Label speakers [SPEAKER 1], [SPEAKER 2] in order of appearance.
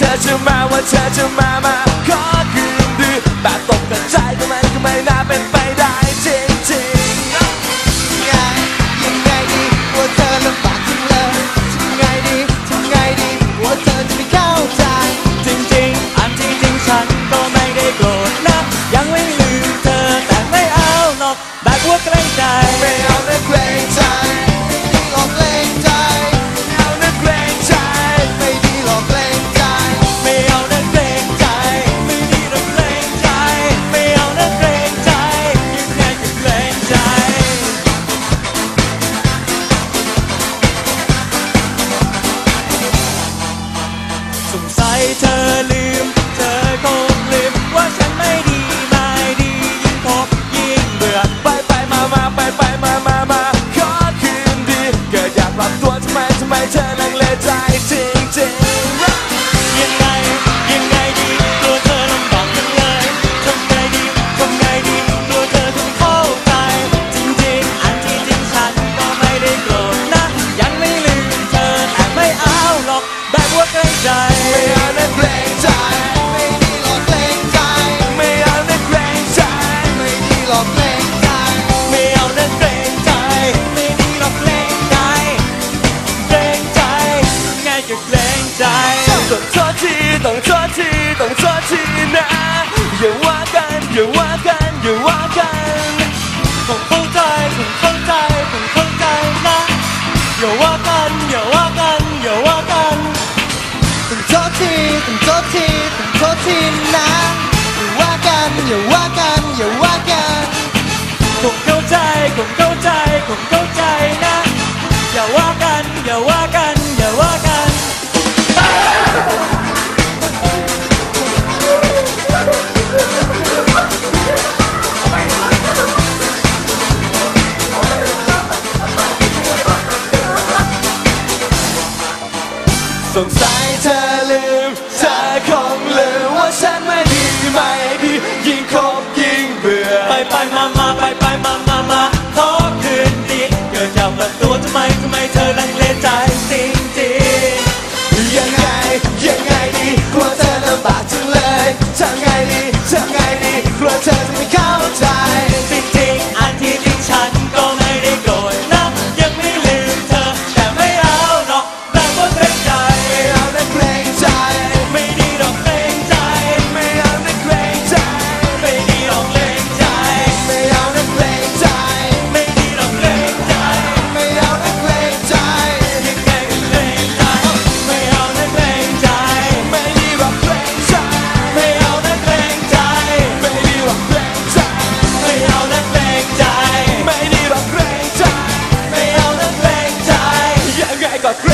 [SPEAKER 1] ธอจะมาว่าเธอจะมามาขอคืนดีแบบตกกระจายก็มันก็ไม่น่าเป็นไปได้จริงจริง
[SPEAKER 2] ยังไงดีว่าเธอลำบากจังเลยทำไงดีทำไงดีว่าเธอจะไม่เข้าใจ
[SPEAKER 3] จริงจริงอั
[SPEAKER 2] น
[SPEAKER 1] ที่จริง
[SPEAKER 3] ฉันก็ไม่ได้โกรธนะ ยังลืมเธอแต่ไม่เอาหรอกแบบว่าใก
[SPEAKER 1] ล้ใจ
[SPEAKER 3] you what sunset. 그러니까 그